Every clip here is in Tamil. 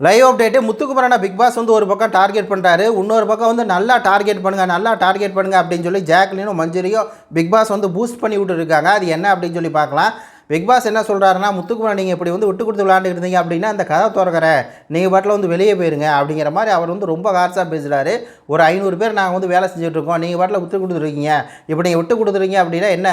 லைவ் அப்டேட்டு முத்துக்குமரனை பிக் பாஸ் வந்து ஒரு பக்கம் டார்கெட் பண்ணுறாரு இன்னொரு பக்கம் வந்து நல்லா டார்கெட் பண்ணுங்கள் நல்லா டார்கெட் பண்ணுங்கள் அப்படின்னு சொல்லி ஜாக்லினும் மஞ்சரியும் பிக் பாஸ் வந்து பூஸ்ட் பண்ணி விட்டுருக்காங்க அது என்ன அப்படின்னு சொல்லி பார்க்கலாம். பிக் பாஸ் என்ன சொல்கிறாருன்னா முத்துக்குமார் நீங்கள் இப்படி வந்து விட்டு கொடுத்து விளையாண்டுக்கிட்டு இருந்தீங்க அப்படின்னா அந்த கதை திறக்கிற நீங்கள் பாட்டில் வந்து வெளியே போயிருங்க. அப்படிங்கிற மாதிரி அவர் வந்து ரொம்ப ஹார்ஸாக பேசுகிறாரு ஒரு ஐநூறு பேர் நாங்கள் வந்து வேலை செஞ்சுட்ருக்கோம் நீங்கள் பாட்டில் விட்டு கொடுத்துருக்கீங்க. இப்போ நீங்கள் விட்டு கொடுத்துருக்கீங்க அப்படின்னா என்ன?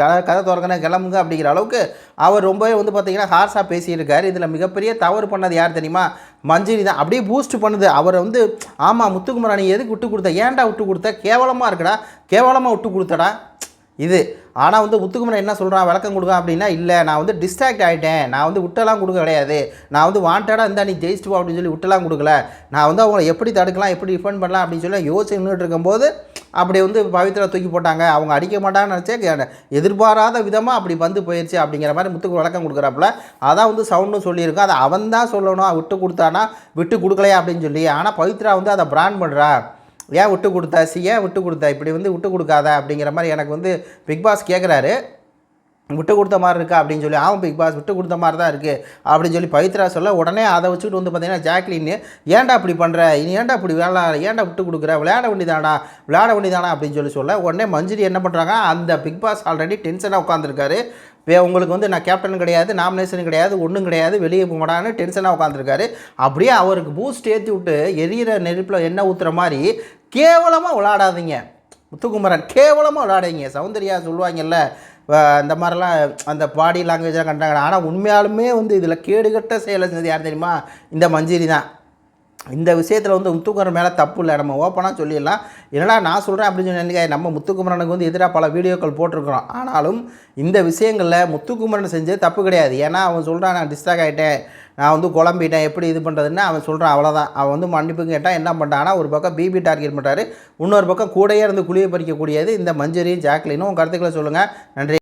கதை கதை திறக்கணும் கிளம்புங்க அப்படிங்கிற அளவுக்கு அவர் ரொம்பவே வந்து பார்த்தீங்கன்னா ஹார்ஸாக பேசியிருக்காரு. இதில் மிகப்பெரிய தவறு பண்ணது யார் தெரியுமா? மஞ்சரி தான். அப்படியே பூஸ்ட் பண்ணுது. அவரை வந்து ஆமாம் முத்துக்குமரன் நீ எதுக்கு விட்டு கொடுத்த? ஏன்டா விட்டு கொடுத்த? கேவலமாக இருக்குடா. கேவலமாக விட்டு கொடுத்தடா. இது. ஆனால் வந்து முத்துக்குமரன் என்ன சொல்கிறான் விளக்கம் கொடுக்க அப்படின்னா இல்லை நான் வந்து டிஸ்ட்ராக்ட் ஆகிட்டேன் நான் வந்து விட்டெல்லாம் கொடுக்க கிடையாது. நான் வந்து வாண்டடாக இருந்தால் நீ ஜெயிச்சிட்டு போ அப்படின்னு சொல்லி விட்டெல்லாம் கொடுக்கல. நான் வந்து அவங்கள எப்படி தடுக்கலாம்? எப்படி டிஃபெண்ட் பண்ணலாம்? அப்படின்னு சொல்லி யோசிச்சு நின்றுட்டு இருக்கும்போது அப்படி வந்து பவித்ரா தூக்கி போட்டாங்க. அவங்க அடிக்க மாட்டாங்கன்னு நினச்சே எதிர்பாராத விதமாக அப்படி வந்து போயிடுச்சு அப்படிங்கிற மாதிரி முத்துக்கு விளக்கம் கொடுக்குறாப்புல. அதான் வந்து சவுண்டும் சொல்லியிருக்கோம் அதை அவன் தான் சொல்லணும். விட்டு கொடுத்தானா? விட்டு கொடுக்கலையா அப்படின்னு சொல்லி. ஆனால் பவித்ரா வந்து அதை பிராண்ட் பண்ணுறா ஏன் விட்டு கொடுத்தா சி ஏன் விட்டு கொடுத்தா இப்படி வந்து விட்டு கொடுக்காத அப்படிங்கிற மாதிரி எனக்கு வந்து பிக் பாஸ் கேட்குறாரு விட்டு கொடுத்த மாதிரி இருக்கா அப்படின்னு சொல்லி ஆமாம் பிக் பாஸ் விட்டு கொடுத்த மாதிரி தான் இருக்குது அப்படின்னு சொல்லி பவித்ரா சொல்ல உடனே அதை வச்சுக்கிட்டு வந்து பார்த்தீங்கன்னா ஜாக்லின் ஏன்டா அப்படி பண்ணுற இனி ஏன்டா இப்படி வேலை ஏன்டா விட்டு கொடுக்குற? விளையாட வேண்டியதானா விளையாட வேண்டியதானா? அப்படின்னு சொல்லி சொல்ல உடனே மஞ்சரி என்ன பண்ணுறாங்க அந்த பிக் பாஸ் ஆல்ரெடி டென்ஷனாக உட்காந்துருக்காரு உங்களுக்கு வந்து நான் கேப்டன் கிடையாது நாமினேஷன் கிடையாது ஒன்றும் கிடையாது வெளியே போடான்னு டென்ஷனாக உட்காந்துருக்காரு அப்படியே அவருக்கு பூஸ்ட் ஏற்றி விட்டு எரியிற நெருப்பில் எண்ணெய் ஊற்றுற மாதிரி கேவலமாக விளாடாதீங்க. முத்துக்குமரன் கேவலமாக விளாடாதீங்க. சௌந்தர்யா சொல்லுவாங்கல்ல இந்த மாதிரிலாம் அந்த பாடி லாங்குவேஜெலாம் கண்டாங்க ஆனால் உண்மையாலுமே வந்து இதில் கேடுகட்ட செயலை செஞ்சது யார் தெரியுமா? இந்த மஞ்சரி தான் இந்த விஷயத்தில் வந்து முத்துக்குமரன் மேலே தப்பு இல்லை. நம்ம ஓப்பனாக சொல்லிடலாம். என்னடா நான் சொல்கிறேன் அப்படின்னு சொல்லி நம்ம முத்துக்குமரனுக்கு வந்து எதிராக பல வீடியோக்கள் போட்டிருக்கிறோம். ஆனாலும் இந்த விஷயங்களில் முத்துக்குமரன் செஞ்சது தப்பு கிடையாது. ஏன்னா அவன் சொல்கிறான் நான் டிஸ்ட்ராக் ஆகிட்டேன் நான் வந்து குழம்பிட்டேன். எப்படி இது பண்ணுறதுன்னு அவன் சொல்கிறான் அவ்வளோதான் அவன் வந்து மன்னிப்பு கேட்டால் என்ன பண்ணிட்டான்னா ஒரு பக்கம் பிபி டார்கெட் பண்ணுறாரு இன்னொரு பக்கம் கூடயே இருந்து குழியை பறிக்கக்கூடியது இந்த மஞ்சரியும் ஜாக்லினும். கருத்துக்களை சொல்லுங்கள் நன்றி.